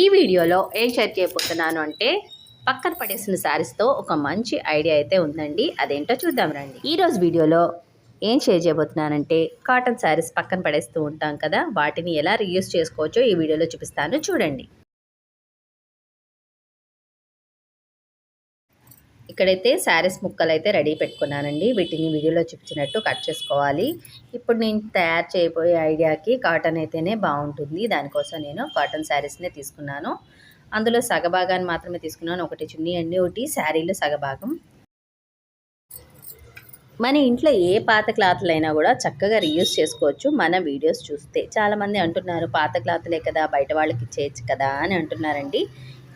ఈ వీడియోలో ఏం షేర్ చేయబోతున్నాను అంటే పక్కన పడేసిన శారీస్తో ఒక మంచి ఐడియా అయితే ఉందండి. అదేంటో చూద్దాం రండి. ఈరోజు వీడియోలో ఏం షేర్ చేయబోతున్నానంటే కాటన్ శారీస్ పక్కన పడేస్తూ ఉంటాం కదా వాటిని ఎలా రీయూస్ చేసుకోవచ్చో ఈ వీడియోలో చూపిస్తాను. చూడండి. ఇక్కడైతే శారీస్ ముక్కలు అయితే రెడీ పెట్టుకున్నానండి. వీటిని వీడియోలో చూపించినట్టు కట్ చేసుకోవాలి. ఇప్పుడు నేను తయారు చేయబోయే ఐడియాకి కాటన్ అయితేనే బాగుంటుంది. దానికోసం నేను కాటన్ శారీస్నే తీసుకున్నాను. అందులో సగభాగాన్ని మాత్రమే తీసుకున్నాను. ఒకటి చున్నీ అండి ఒకటి శారీలో సగభాగం. మన ఇంట్లో ఏ పాత క్లాత్లు అయినా కూడా చక్కగా రీయూస్ చేసుకోవచ్చు. మన వీడియోస్ చూస్తే చాలామంది అంటున్నారు పాత క్లాత్లే కదా బయట వాళ్ళకి ఇచ్చేయచ్చు కదా అని అంటున్నారండి.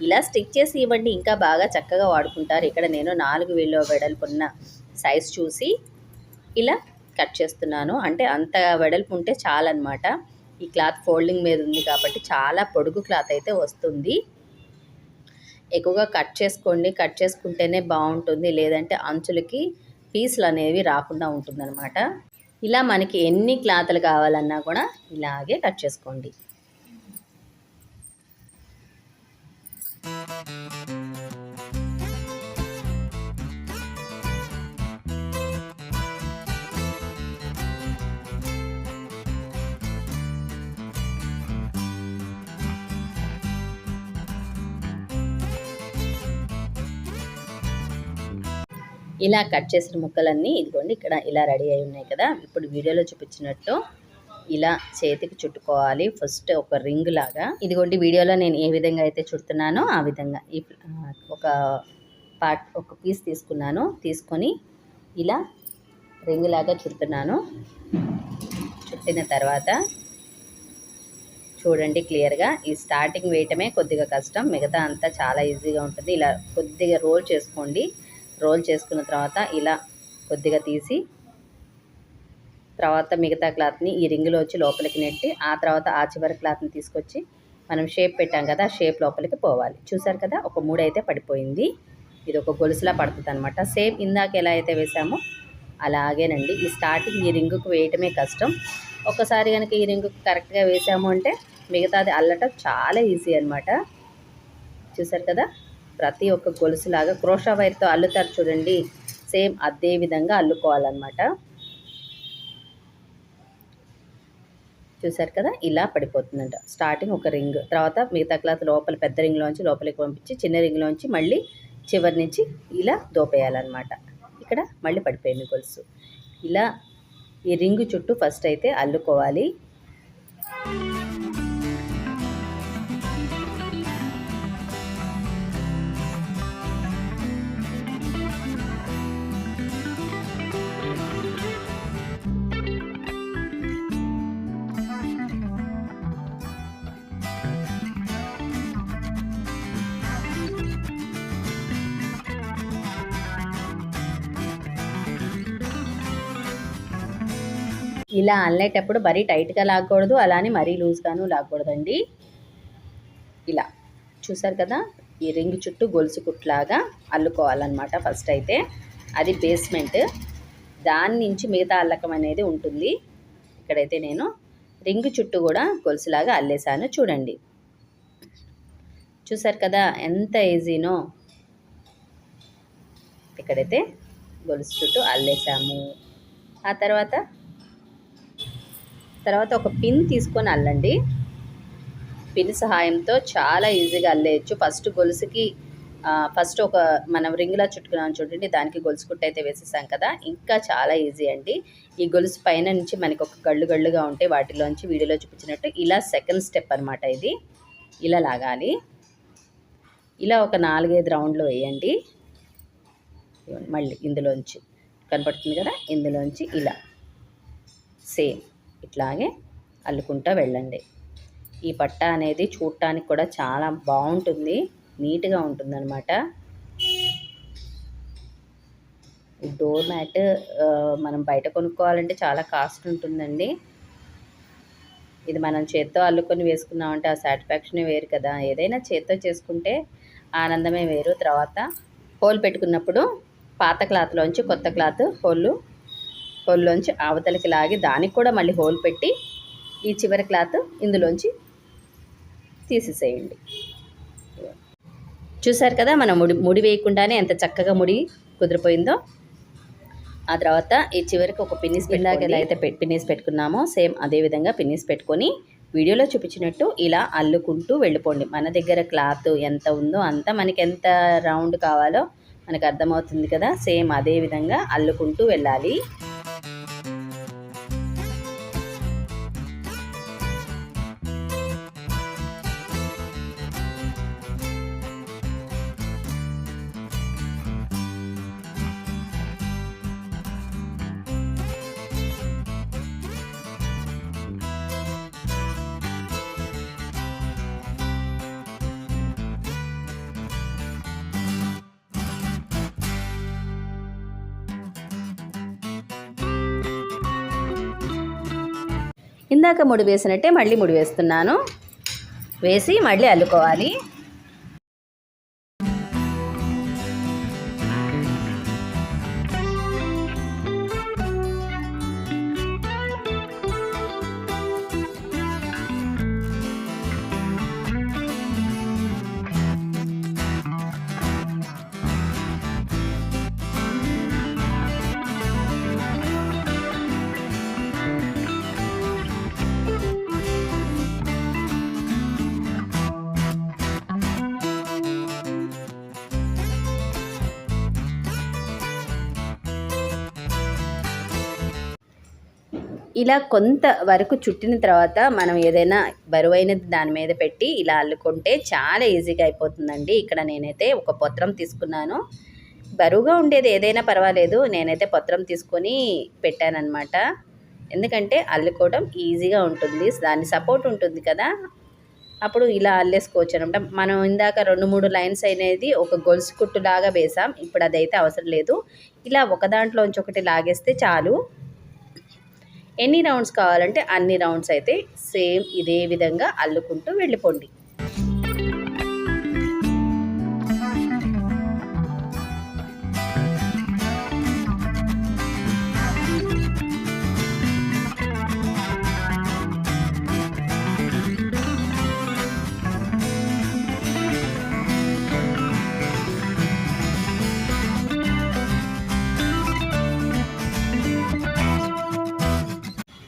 ఇలా స్టిక్ చేసి ఇవ్వండి. ఇంకా బాగా చక్కగా వాడుకుంటారు. ఇక్కడ నేను నాలుగు వేలు వెడల్పున్న సైజ్ చూసి ఇలా కట్ చేస్తున్నాను. అంటే అంత వెడల్పు ఉంటే చాలన్నమాట. ఈ క్లాత్ ఫోల్డింగ్ మీద ఉంది కాబట్టి చాలా పొడుగు క్లాత్ అయితే వస్తుంది. ఎక్కువగా కట్ చేసుకోండి. కట్ చేసుకుంటేనే బాగుంటుంది. లేదంటే అంచులకి పీసులు అనేవి రాకుండా ఉంటుందన్నమాట. ఇలా మనకి ఎన్ని క్లాతులు కావాలన్నా కూడా ఇలాగే కట్ చేసుకోండి. ఇలా కట్ చేసిన ముక్కలన్నీ ఇదిగోండి ఇక్కడ ఇలా రెడీ అయి ఉన్నాయి కదా. ఇప్పుడు వీడియోలో చూపించినట్టు ఇలా చేతికి చుట్టుకోవాలి. ఫస్ట్ ఒక రింగ్ లాగా. ఇదిగోండి వీడియోలో నేను ఏ విధంగా అయితే చుడుతున్నానో ఆ విధంగా ఈ ఒక పార్ట్ ఒక పీస్ తీసుకున్నాను. తీసుకొని ఇలా రింగ్ లాగా చుడుతున్నాను. చుట్టిన తర్వాత చూడండి క్లియర్గా ఈ స్టార్టింగ్ వేయటమే కొద్దిగా కష్టం. మిగతా అంతా చాలా ఈజీగా ఉంటుంది. ఇలా కొద్దిగా రోల్ చేసుకోండి. రోల్ చేసుకున్న తర్వాత ఇలా కొద్దిగా తీసి తర్వాత మిగతా క్లాత్ని ఈ రింగులో వచ్చి లోపలికి నెట్టి ఆ తర్వాత ఆ చివరి క్లాత్ని తీసుకొచ్చి మనం షేప్ పెట్టాం కదా షేప్ లోపలికి పోవాలి. చూసారు కదా ఒక మూడు అయితే పడిపోయింది. ఇది ఒక గొలుసులా పడుతుంది అనమాట సేమ్ ఇందాక ఎలా అయితే వేసామో అలాగేనండి. ఈ స్టార్టింగ్ ఈ రింగుకు వేయటమే కష్టం. ఒకసారి కనుక ఈ రింగుకు కరెక్ట్గా వేసాము అంటే మిగతాది అల్లటం చాలా ఈజీ అనమాట చూసారు కదా ప్రతి ఒక్క గొలుసులాగా క్రోషా వైర్తో అల్లుతారు చూడండి. సేమ్ అదే విధంగా అల్లుకోవాలన్నమాట. చూసారు కదా? ఇలా పడిపోతుందంట. స్టార్టింగ్ ఒక రింగ్ తర్వాత మిగతా క్లాత్ లోపల పెద్ద రింగ్లోంచి లోపలికి పంపించి చిన్న రింగ్లోంచి మళ్ళీ చివరి నుంచి ఇలా దోపేయాలన్నమాట. ఇక్కడ మళ్ళీ పడిపోయింది గొలుసు. ఇలా ఈ రింగు చుట్టూ ఫస్ట్ అయితే అల్లుకోవాలి. ఇలా అల్లేటప్పుడు మరీ టైట్గా లాగకూడదు అలానే మరీ లూజ్గాను లాగకూడదండి. ఇలా చూసారు కదా ఈ రింగ్ చుట్టూ గొలుసు కుట్లాగా అల్లుకోవాలన్నమాట ఫస్ట్ అయితే. అది బేస్మెంట్. దాని నుంచి మిగతా అల్లకం అనేది ఉంటుంది. ఇక్కడైతే నేను రింగ్ చుట్టూ కూడా గొలుసులాగా అల్లేసాను చూడండి. చూసారు కదా ఎంత ఈజీనో. ఇక్కడైతే గొలుసు చుట్టూ అల్లేసాము ఆ తర్వాత తర్వాత ఒక పిన్ తీసుకొని అల్లండి. పిన్ సహాయంతో చాలా ఈజీగా అల్లేయచ్చు. ఫస్ట్ గొలుసుకి ఫస్ట్ ఒక మనం రింగ్లా చుట్టుకున్నాం చూడండి దానికి గొలుసు కుట్టు అయితే వేసేసాం కదా. ఇంకా చాలా ఈజీ అండి. ఈ గొలుసు పైన నుంచి మనకి ఒక గళ్ళు గళ్ళుగా ఉంటే వాటిలోంచి వీడియోలో చూపించినట్టు ఇలా సెకండ్ స్టెప్ అనమాట ఇది. ఇలా లాగాలి. ఇలా ఒక నాలుగైదు రౌండ్లు వేయండి. మళ్ళీ ఇందులోంచి కనపడుతుంది కదా? ఇందులోంచి ఇలా. సేమ్. ఇట్లాగే అల్లుకుంటూ వెళ్ళండి. ఈ పట్ట అనేది చూడటానికి కూడా చాలా బాగుంటుంది. నీట్గా ఉంటుందన్నమాట. ఈ డోర్ మ్యాట్ మనం బయట కొనుక్కోవాలంటే చాలా కాస్ట్ ఉంటుందండి. ఇది మనం చేత్తో అల్లుకొని వేసుకున్నామంటే ఆ సాటిస్ఫాక్షనే వేరు కదా. ఏదైనా చేత్తో చేసుకుంటే ఆనందమే వేరు. తర్వాత హోల్ పెట్టుకున్నప్పుడు పాత క్లాత్లోంచి కొత్త క్లాత్ హోళ్ళు హోల్లోంచి అవతలకి లాగి దానికి కూడా మళ్ళీ హోల్ పెట్టి ఈ చివరి క్లాత్ ఇందులోంచి తీసేసేయండి. చూసారు కదా మనం ముడి ముడి వేయకుండానే ఎంత చక్కగా ముడి కుదిరిపోయిందో? ఆ తర్వాత ఈ చివరికి ఒక పిన్నిస్ పిండాకి ఎలా అయితే పిన్నిస్ పెట్టుకున్నామో సేమ్ అదే విధంగా పిన్నిస్ పెట్టుకొని వీడియోలో చూపించినట్టు ఇలా అల్లుకుంటూ వెళ్ళిపోండి. మన దగ్గర క్లాత్ ఎంత ఉందో అంత మనకి ఎంత రౌండ్ కావాలో మనకు అర్థమవుతుంది కదా. సేమ్ అదే విధంగా అల్లుకుంటూ వెళ్ళాలి. ఇందాక ముడి వేసినట్టే మళ్ళీ ముడి వేస్తున్నాను. వేసి మళ్ళీ అల్లుకోవాలి. ఇలా కొంత వరకు చుట్టిన తర్వాత మనం ఏదైనా బరువైనది దాని మీద పెట్టి ఇలా అల్లుకుంటే చాలా ఈజీగా అయిపోతుందండి. ఇక్కడ నేనైతే ఒక పత్రం తీసుకున్నాను. బరువుగా ఉండేది ఏదైనా పర్వాలేదు. నేనైతే పత్రం తీసుకొని పెట్టానన్నమాట. ఎందుకంటే అల్లుకోవడం ఈజీగా ఉంటుంది. దాని సపోర్ట్ ఉంటుంది కదా. అప్పుడు ఇలా అల్లేసుకోవచ్చు అనమాట మనం ఇందాక రెండు మూడు లైన్స్ అనేది ఒక గొలుసు కుట్టులాగా వేసాం. ఇప్పుడు అదైతే అవసరం లేదు. ఇలా ఒక దాంట్లోంచి ఒకటి లాగేస్తే చాలు. ఎన్ని రౌండ్స్ కావాలంటే అన్ని రౌండ్స్ అయితే సేమ్ ఇదే విధంగా అల్లుకుంటూ వెళ్ళిపోండి.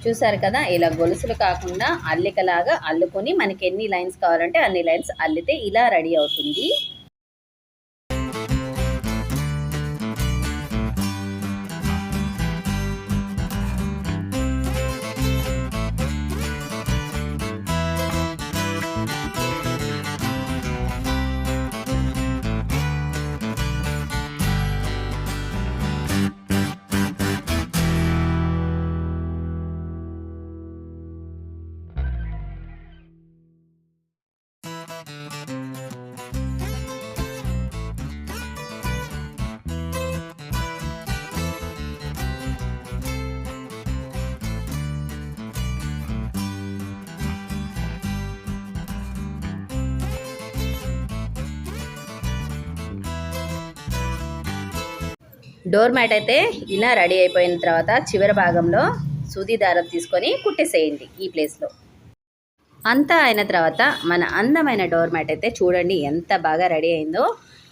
చూసారు కదా ఇలా గొలుసులు కాకుండా అల్లికలాగా అల్లుకొని మనకి ఎన్ని లైన్స్ కావాలంటే అన్ని లైన్స్ అల్లితే ఇలా రెడీ అవుతుంది. డోర్ మ్యాట్ అయితే ఇలా రెడీ అయిపోయిన తర్వాత చివరి భాగంలో సూది దారం తీసుకొని కుట్టేసేయండి ఈ ప్లేస్లో. అంతా అయిన తర్వాత మన అందమైన డోర్ మ్యాట్ అయితే చూడండి ఎంత బాగా రెడీ అయిందో.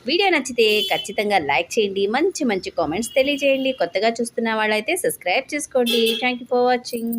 వీడియో నచ్చితే ఖచ్చితంగా లైక్ చేయండి మంచి మంచి కామెంట్స్ తెలియజేయండి. కొత్తగా చూస్తున్న వాళ్ళైతే సబ్స్క్రైబ్ చేసుకోండి. Thank you for watching.